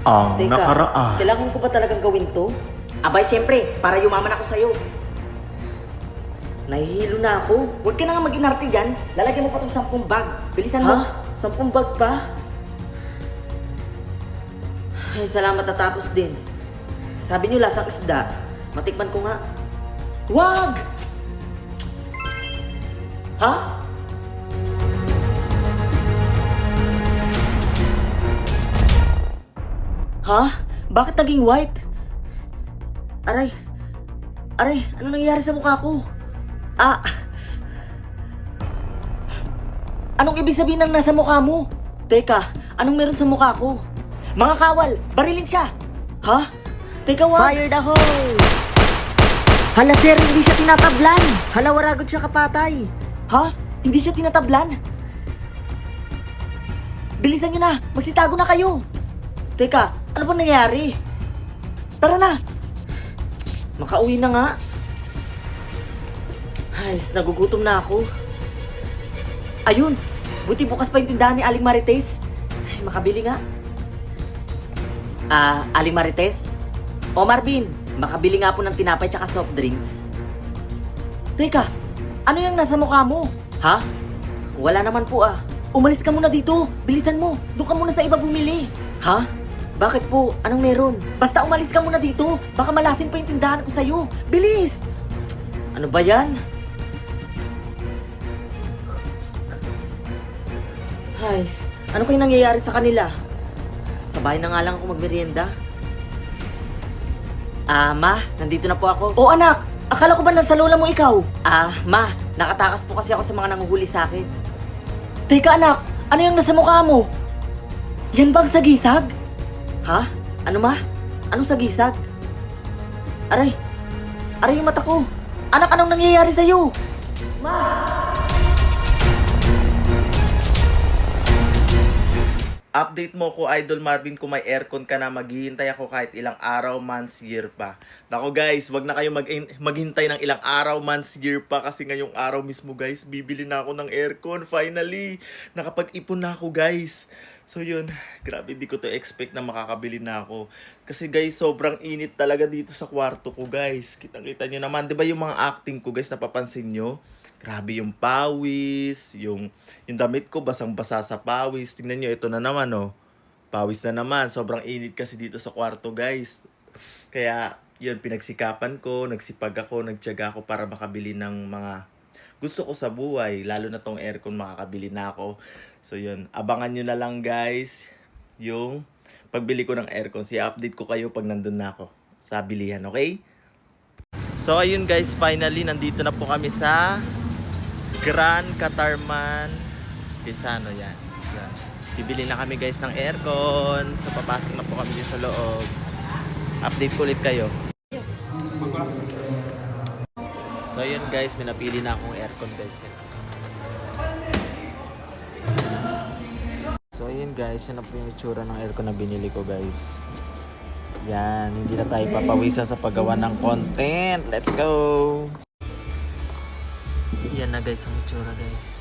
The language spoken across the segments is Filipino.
Ang Teka, nakaraan. kailangan ko ba talagang gawin to? Abay, siyempre, para yumaman ako sa'yo. Nahihilo na ako. Huwag ka na nga mag-inarte dyan. Lalagyan mo pa tong sampung bag. Bilisan mo. Sampung bag pa? Ay, salamat natapos din. Sabi niyo lasang isda. Matikman ko nga. Wag! Ha? Ha? Bakit naging white? Aray. Aray, ano nangyayari sa mukha ko? Ah. Anong ibig sabihin ng nasa mukha mo? Teka, anong meron sa mukha ko? Mga kawal, barilin siya! Ha? Teka, wag! Fire the hole! Hala sir, hindi siya tinatablan. Hala waragod siya kapatay. Ha? Hindi siya tinatablan? Bilisan nyo na! Magsitago na kayo! Teka, ano ba nangyayari? Tara na! Makauwi na nga. Ay, nagugutom na ako. Ayun! Buti bukas pa yung tindahan ni Aling Marites. Ay, makabili nga. Ah, Aling Marites? O Marvin, makabili nga po ng tinapay tsaka soft drinks. Teka, ano yung nasa mukha mo? Ha? Wala naman po ah. Umalis ka muna dito. Bilisan mo. Doon ka muna sa iba bumili. Ha? Bakit po? Anong meron? Basta umalis ka muna dito. Baka malasin pa yung tindahan ko sa'yo. Bilis! Ano ba yan? Hays, ano kayong nangyayari sa kanila? Sa bahay na nga lang ako magmerienda. Ah, ma, nandito na po ako. Oh, anak! Akala ko ba nasa lola mo ikaw? Ah, ma, nakatakas po kasi ako sa mga nanguhuli sa akin. Teka, anak! Ano yung nasa mukha mo? Yan ba ang sagisag? Ha? Ano ma? Anong sagisag? Aray! Aray yung mata ko! Anak, anong nangyayari sa'yo? Update mo ko, Idol Marvin, kung may aircon ka na, maghihintay ako kahit ilang araw, months, year pa. Nako guys, wag na kayo mag maghintay ng ilang araw, months, year pa kasi ngayong araw mismo guys, bibili na ako ng aircon. Finally, nakapag-ipon na ako guys. So yun, grabe di ko to expect na makakabili na ako. Kasi guys, sobrang init talaga dito sa kwarto ko guys. Kitang-kita nyo naman, di ba yung mga acting ko guys, napapansin nyo? Grabe yung pawis, yung, yung damit ko basang-basa sa pawis. Tingnan nyo, ito na naman oh. Pawis na naman. Sobrang init kasi dito sa kwarto guys. Kaya yun, pinagsikapan ko, nagsipag ako, nagtyaga ako para makabili ng mga gusto ko sa buhay. Lalo na tong aircon, makakabili na ako. So yun, abangan nyo na lang guys yung pagbili ko ng aircon. Si update ko kayo pag nandun na ako sa bilihan, okay? So ayun guys, finally nandito na po kami sa Grand Catarman Quezano yan. yan. Bibili na kami guys ng aircon. So papasok na po kami sa loob. Update ulit kayo. So ayun guys, may napili na akong aircon guys. So ayun guys, yan na po yung itsura ng aircon na binili ko guys. Yan, hindi na tayo papawisan sa paggawa ng content. Let's go! Yan na guys ang itsura guys.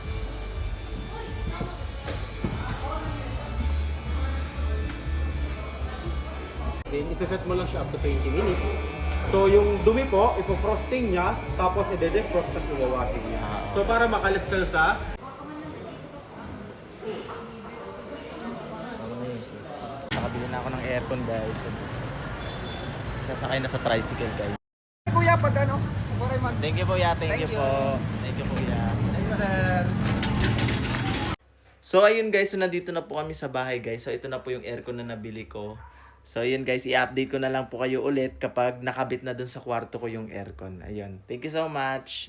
Then, isa-set mo lang siya up to 20 minutes. So, yung dumi po, ipo-frosting niya, tapos i-defrost, tapos iwawashing niya. So, para makalis-kalis sa Nakabili na ako ng aircon guys. Sasakay na sa tricycle guys. Kuya, pag ano, para mag... Thank you po ya, thank, Thank you, you. po. Thank you po ya. Ayun, sir. So ayun guys, so nandito na po kami sa bahay guys. So ito na po yung aircon na nabili ko. So ayun guys, i-update ko na lang po kayo ulit kapag nakabit na dun sa kwarto ko yung aircon. Ayun. Thank you so much.